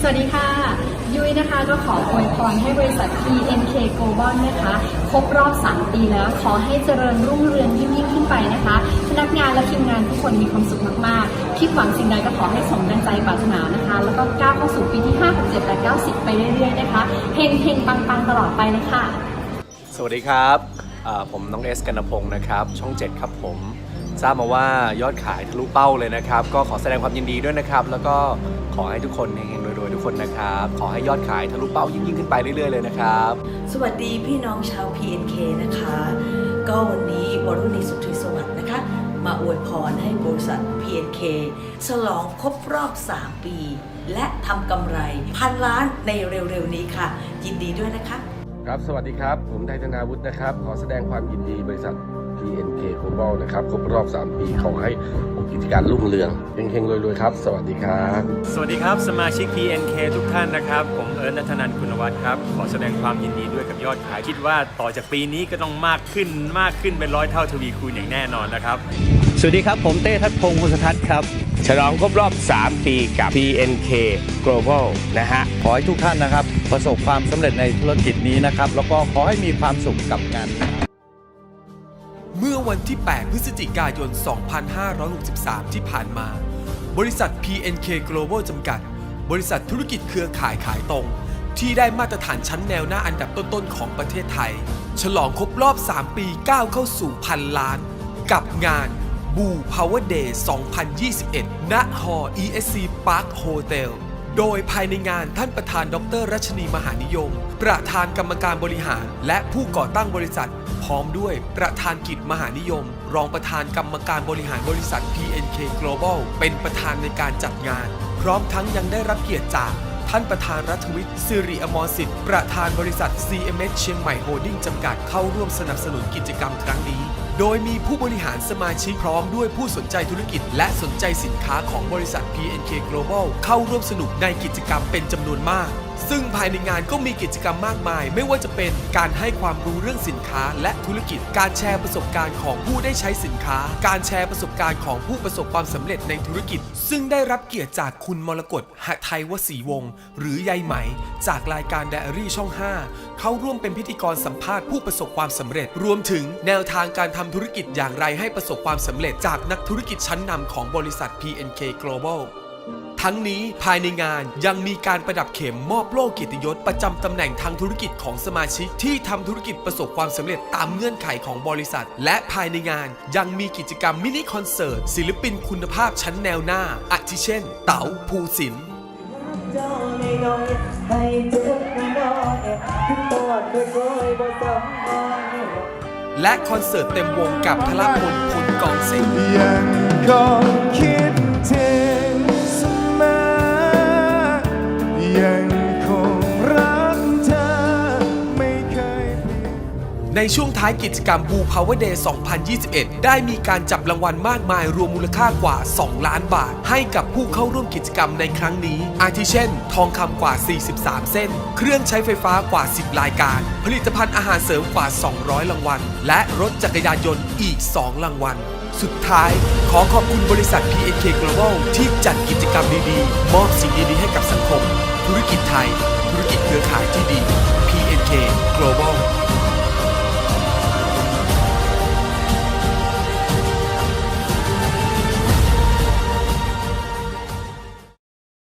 สวัสดีค่ะ ยุ้ยนะคะก็ขออวยพรให้บริษัท PNK Global นะคะครบรอบ 3 ปีแล้ว ขอให้เจริญรุ่งเรืองยิ่งยิ่งขึ้นไปนะคะพนักงานและทีมงานทุกคนมีความสุขมากๆคิดหวังสิ่งใดก็ขอให้สมดังใจปรารถนานะคะ แล้วก็ก้าวเข้าสู่ปีที่ 5 6 7 8 9 10 ไปเรื่อยๆนะคะเฮงเฮงปังปังๆตลอดไปเลยค่ะ สวัสดีครับผมน้องเอสกันพงศ์นะครับ ช่อง 7 ครับผม ทราบมาว่ายอดขายทะลุเป้าเลยนะครับ ก็ขอแสดงความยินดีด้วยนะครับ แล้วก็ขอให้ทุกคนเฮงๆรวยๆทุกคนนะครับ ขอให้ยอดขายทะลุเป้ายิ่งๆขึ้นไปเรื่อยๆเลยนะครับ สวัสดีพี่น้องชาว PNK นะคะ ก็วันนี้วรุณีสุทธิสวัสดิ์นะคะ มาอวยพรให้บริษัท PNK ฉลองครบรอบ 3 ปี และทำกำไรพันล้านในเร็วๆนี้ค่ะ ยินดีด้วยนะคะ ครับสวัสดีครับ ผมไทยธนาวุฒินะครับ ขอแสดงความยินดีบริษัท PNK Global นะครับ ครบรอบ 3 ปีขอให้กิจการรุ่งเรืองเฮงๆรวยๆครับ สวัสดีครับ สวัสดีครับ สมาชิก PNK ทุกท่านนะครับ ผมเอิร์ธนัทนันคุณวัฒน์ครับ ขอแสดงความยินดีด้วยกับยอดขาย คิดว่าต่อจากปีนี้ก็ต้องมากขึ้นมากขึ้นเป็นร้อยเท่าทวีคูณอย่างแน่นอนนะครับ สวัสดีครับ ผมเต้ทัศพงศ์พงศทัศน์ครับ ฉลองครบรอบ 3 ปีกับ PNK Global นะฮะ ขอให้ทุกท่านนะครับ ประสบความสำเร็จในธุรกิจนี้นะครับ แล้วก็ขอให้มีความสุขกับงานเมื่อวันที่ 8 พฤศจิกายน 2563 ที่ผ่านมา บริษัท PNK Global จำกัด บริษัทธุรกิจเครือข่ายขายตรง ที่ได้มาตรฐานชั้นแนวหน้าอันดับต้นๆ ของประเทศไทย ฉลองครบรอบ 3 ปีก้าวเข้าสู่พันล้าน กับงาน บู Power Day 2021 ณ หอ ESC Park Hotel โดยภายในงานท่านประธานดรรัชนีมหานิยม ประธานกรรมการบริหาร และผู้ก่อตั้งบริษัท พร้อมด้วยประธานกิจมหานิยม รองประธานกรรมการบริหารบริษัท PNK Global เป็นประธานในการจัดงาน พร้อมทั้งยังได้รับเกียรติจากท่านประธานรัฐวิทย์สิริอมรสิทธิ์ประธานบริษัท CMS เชียงใหม่โฮดดิ้งจำกัดเข้าร่วมสนับสนุนกิจกรรมครั้งนี้ โดยมีผู้บริหารสมาชิกพร้อมด้วยผู้สนใจธุรกิจ และสนใจสินค้าของบริษัท PNK Global เข้าร่วมสนุกในกิจกรรมเป็นจำนวนมาก ซึ่งภายในงานก็มีกิจกรรมมากมาย ไม่ว่าจะเป็นการให้ความรู้เรื่องสินค้าและธุรกิจ การแชร์ประสบการณ์ของผู้ได้ใช้สินค้า การแชร์ประสบการณ์ของผู้ประสบความสำเร็จในธุรกิจ ซึ่งได้รับเกียรติจากคุณมรกตหไทยวศรีวงศ์หรือยายไหม จากรายการไดอารี่ช่อง 5 เข้าร่วมเป็นพิธีกรสัมภาษณ์ผู้ประสบความสำเร็จ รวมถึงแนวทางการทำธุรกิจอย่างไรให้ประสบความสำเร็จจากนักธุรกิจชั้นนำของบริษัท PNK Global ทั้งนี้ภายในงานยังมีการประดับเข็มมอบโล่เกียรติยศประจำตำแหน่งทางธุรกิจของสมาชิก ที่ทำธุรกิจประสบความสำเร็จตามเงื่อนไขของบริษัท และภายในงานยังมีกิจกรรมมินิคอนเสิร์ตศิลปินคุณภาพชั้นแนวหน้าอาทิเช่น เต๋าภูสินทร์และคอนเสิร์ตเต็มวงกับพละพลพลกองสิงยังคงคิด ในช่วงท้ายกิจกรรมบู Power Day 2021 ได้มีการจับรางวัลมากมายรวมมูลค่ากว่า 2 ล้านบาท ให้กับผู้เข้าร่วมกิจกรรมในครั้งนี้ อาทิเช่น ทองคำกว่า 43 เส้น เครื่องใช้ไฟฟ้ากว่า 10 รายการ ผลิตภัณฑ์อาหารเสริมกว่า 200 รางวัล และรถจักรยานยนต์อีก 2 รางวัล สุดท้ายขอขอบคุณบริษัท PNK Global ที่จัดกิจกรรมดีๆ มอบสิ่งดีๆให้กับสังคม ธุรกิจไทย ธุรกิจเครือข่ายที่ดี PNK Global